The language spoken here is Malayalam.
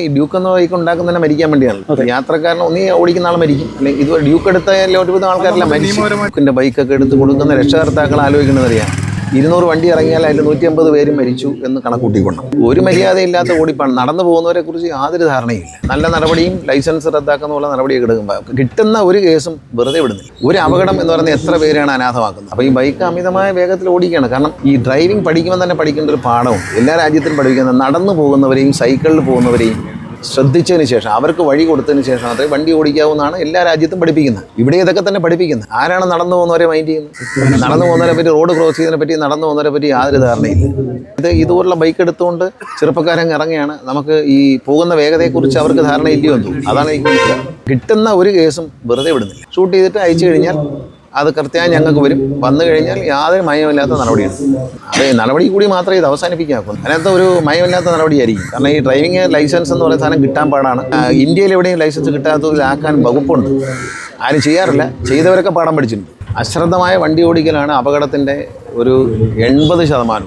ഈ ഡ്യൂക്ക് എന്ന ബൈക്ക് ഉണ്ടാക്കുന്ന ഉണ്ടാക്കുന്നതന്നെ മരിക്കാൻ വേണ്ടിയാണ്. യാത്രക്കാരൻ ഒന്നീ ഓടിക്കുന്ന ആൾ മരിക്കും. അല്ലെങ്കിൽ ഇത് ഡ്യൂക്ക് എടുത്ത എല്ലാ ഒരുവിധം ആൾക്കാരെല്ലാം മരിക്കും ബൈക്കൊക്കെ എടുത്ത് കൊടുക്കുന്ന രക്ഷകർത്താക്കൾ ആലോചിക്കുന്നത് അറിയാം. ഇരുന്നൂറ് വണ്ടി ഇറങ്ങിയാൽ അതിൽ നൂറ്റി അമ്പത് പേര് മരിച്ചു എന്ന് കണക്കൂട്ടിക്കൊണ്ട്. ഒരു മര്യാദയില്ലാത്ത ഓടിപ്പാണ്. നടന്നു പോകുന്നവരെ കുറിച്ച് യാതൊരു ധാരണയില്ല നല്ല നടപടിയും ലൈസൻസ് റദ്ദാക്കുന്ന പോലെ നടപടിയൊക്കെ എടുക്കുമ്പോൾ കിട്ടുന്ന ഒരു കേസും വെറുതെ വിടുന്നില്ല. ഒരു അപകടം എന്ന് പറയുന്നത് എത്ര പേരെയാണ് അനാഥമാക്കുന്നത്? അപ്പോൾ ഈ ബൈക്ക് അമിതമായ വേഗത്തിൽ ഓടിക്കുകയാണ്. കാരണം ഈ ഡ്രൈവിംഗ് പഠിക്കുമ്പോൾ തന്നെ പഠിക്കേണ്ട ഒരു പാഠവും എല്ലാ രാജ്യത്തിലും പഠിക്കുന്നത് നടന്നു പോകുന്നവരെയും സൈക്കിളിൽ പോകുന്നവരെയും ശ്രദ്ധിച്ചതിന് ശേഷം അവർക്ക് വഴി കൊടുത്തതിന് ശേഷം മാത്രമേ വണ്ടി ഓടിക്കാവുന്നതാണ് എല്ലാ രാജ്യത്തും പഠിപ്പിക്കുന്നത്. ഇവിടെ ഇതൊക്കെ തന്നെ പഠിപ്പിക്കുന്നത്. ആരാണ് നടന്നു പോകുന്നവരെ മൈൻഡ് ചെയ്യുന്നത്? നടന്നു പോകുന്നവരെ പറ്റി റോഡ് ക്രോസ് ചെയ്യുന്നതിനെ പറ്റി നടന്നു പോകുന്നവരെ പറ്റി യാതൊരു ധാരണയില്ല. ഇത് ഇതുപോലുള്ള ബൈക്ക് എടുത്തുകൊണ്ട് ചെറുപ്പക്കാരൻ ഇറങ്ങിയാണ് നമുക്ക് ഈ പോകുന്ന വേഗതയെക്കുറിച്ച് അവർക്ക് ധാരണയില്ലയോ എന്ന് അതാണ് എനിക്ക് കിട്ടുന്ന ഒരു കേസും വെറുതെ വിടുന്നില്ല. ഷൂട്ട് ചെയ്തിട്ട് അയച്ചു കഴിഞ്ഞാൽ അത് കൃത്യമായി ഞങ്ങൾക്ക് വരും. വന്നു കഴിഞ്ഞാൽ യാതൊരു മയമില്ലാത്ത നടപടിയാണ്. അത് നടപടി കൂടി മാത്രമേ ഇത് അവസാനിപ്പിക്കാക്കൂ അതിനകത്ത് ഒരു മയമില്ലാത്ത നടപടിയായിരിക്കും. കാരണം ഈ ഡ്രൈവിംഗ് ലൈസൻസ് എന്ന് പറയുന്ന സാധനം കിട്ടാൻ പാടാണ്. ഇന്ത്യയിൽ എവിടെയും ലൈസൻസ് കിട്ടാത്തതിലാക്കാൻ വകുപ്പുണ്ട്. ആരും ചെയ്യാറില്ല. ചെയ്തവരൊക്കെ പാഠം പഠിച്ചിട്ടുണ്ട്. അശ്രദ്ധമായ വണ്ടി ഓടിക്കലാണ് അപകടത്തിന്റെ ഒരു എൺപത് ശതമാനം.